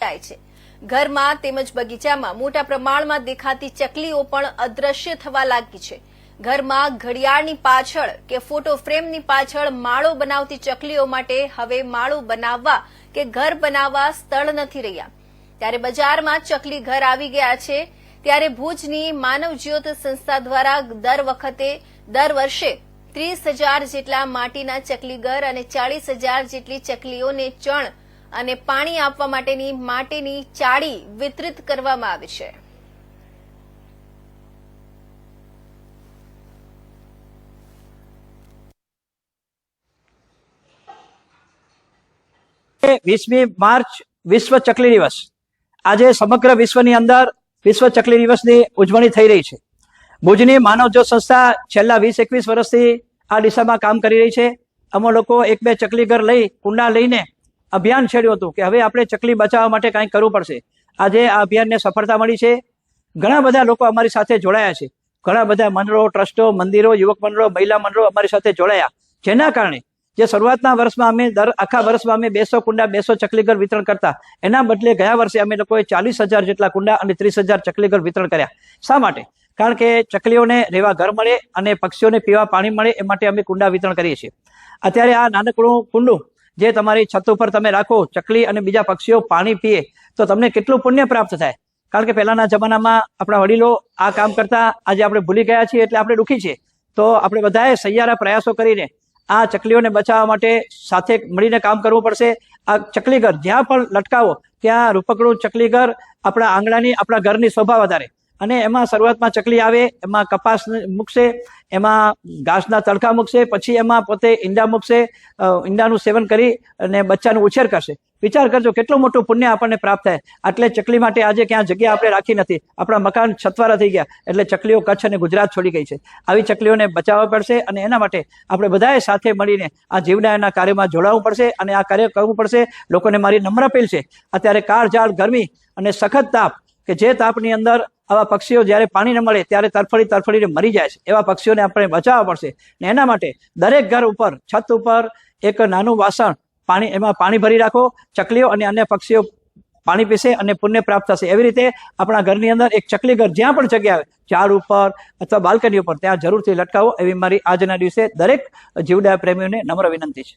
જાય છે. ઘરમાં તેમજ બગીચામાં મોટા પ્રમાણમાં દેખાતી ચકલીઓ પણ અદ્રશ્ય થવા લાગી છે. ઘરમાં ઘડિયાળની પાછળ કે ફોટો ફ્રેમની પાછળ માળો બનાવતી ચકલીઓ માટે હવે માળો બનાવવા કે ઘર બનાવવા સ્થળ નથી રહ્યા. ત્યારે બજારમાં ચકલી ઘર આવી ગયા છે. ત્યારે ભુજની માનવ જ્યોત સંસ્થા દ્વારા દર વખતે દર વર્ષે ત્રીસ હજાર જેટલા માટીના ચકલી ઘર અને ચાળીસ હજાર જેટલી ચકલીઓને ચણ અને પાણી આપવા માટેની માટીની ચાળી વિતરિત કરવામાં આવે છે. વીસમી માર્ચ વિશ્વ ચકલી દિવસ. આજે સમગ્ર વિશ્વની અંદર વિશ્વ ચકલી દિવસની ઉજવણી થઈ રહી છે. ભુજની માનવ જો સંસ્થા છેલ્લા વીસ એકવીસ વર્ષથી આ દિશામાં કામ કરી રહી છે. અમે લોકો એક બે ચકલી ઘર લઈ કુંડા લઈને અભિયાન છેડ્યું હતું કે હવે આપણે ચકલી બચાવવા માટે કાંઈક કરવું પડશે. આજે આ અભિયાનને સફળતા મળી છે. ઘણા બધા લોકો અમારી સાથે જોડાયા છે. ઘણા બધા મંડળો, ટ્રસ્ટો, મંદિરો, યુવક મંડળો, મહિલા મંડળો અમારી સાથે જોડાયા. જેના કારણે જે શરૂઆતના વર્ષમાં અમે દર આખા વર્ષમાં અમે બેસો કુંડા, બેસો ચકલીઘર વિતરણ કરતા, એના બદલે ગયા વર્ષે અમે લોકોએ ચાલીસ હજાર જેટલા કુંડા અને ત્રીસ હજાર ચકલીઘર વિતરણ કર્યા. શા માટે? કારણ કે ચકલીઓને રહેવા ઘર મળે અને પક્ષીઓને પીવા પાણી મળે એ માટે અમે કુંડા વિતરણ કરીએ છીએ. અત્યારે આ નાનકડું કુંડું જે તમારી છત ઉપર તમે રાખો, ચકલી અને બીજા પક્ષીઓ પાણી પીએ, તો તમને કેટલું પુણ્ય પ્રાપ્ત થાય? કારણ કે પહેલાના જમાનામાં આપણા વડીલો આ કામ કરતા, આજે આપણે ભૂલી ગયા છીએ એટલે આપણે દુઃખી છીએ. તો આપણે બધાએ સહિયારા પ્રયાસો કરીને આ ચકલીઓને બચાવવા માટે સાથે મળીને કામ કરવું પડશે. આ ચકલીઘર જ્યાં પણ લટકાવો, ત્યાં રૂપકડું ચકલીઘર આપણા આંગણાની, આપણા ઘરની શોભા વધારે. અને એમાં શરૂઆતમાં ચકલી આવે, એમાં કપાસ મૂકશે, એમાં ઘાસના તડકા મૂકશે, પછી એમાં પોતે ઈંડા મૂકશે ઈંડાનું સેવન કરી અને બચ્ચાનું ઉછેર કરશે. વિચાર કરજો કેટલું મોટું પુણ્ય આપણને પ્રાપ્ત થાય. આટલે ચકલી માટે આજે ક્યાં જગ્યા આપણે રાખી નથી. આપણા મકાન છતવારા થઈ ગયા, એટલે ચકલીઓ કચ્છ અને ગુજરાત છોડી ગઈ છે. આવી ચકલીઓને બચાવવા પડશે અને એના માટે આપણે બધાએ સાથે મળીને આ જીવનાયના કાર્યમાં જોડાવવું પડશે અને આ કાર્ય કરવું પડશે. લોકોને મારી નમ્ર અપીલ છે. અત્યારે કાળઝાળ ગરમી અને સખત તાપ કે જે તાપની અંદર આવા પક્ષીઓ જ્યારે પાણી ન મળે ત્યારે તરફડી તરફડીને મરી જાય છે. એવા પક્ષીઓને આપણે બચાવવા પડશે. ને એના માટે દરેક ઘર ઉપર, છત ઉપર એક નાનું વાસણ, પાણી, એમાં પાણી ભરી રાખો, ચકલીઓ અને અન્ય પક્ષીઓ પાણી પીશે અને પુણ્ય પ્રાપ્ત થશે. એવી રીતે આપણા ઘરની અંદર એક ચકલી ઘર જ્યાં પણ જગ્યા આવે ઝાડ ઉપર અથવા બાલ્કની ઉપર, ત્યાં જરૂરથી લટકાવો. એવી મારી આજના દિવસે દરેક જીવદાય પ્રેમીઓને નમ્ર વિનંતી છે.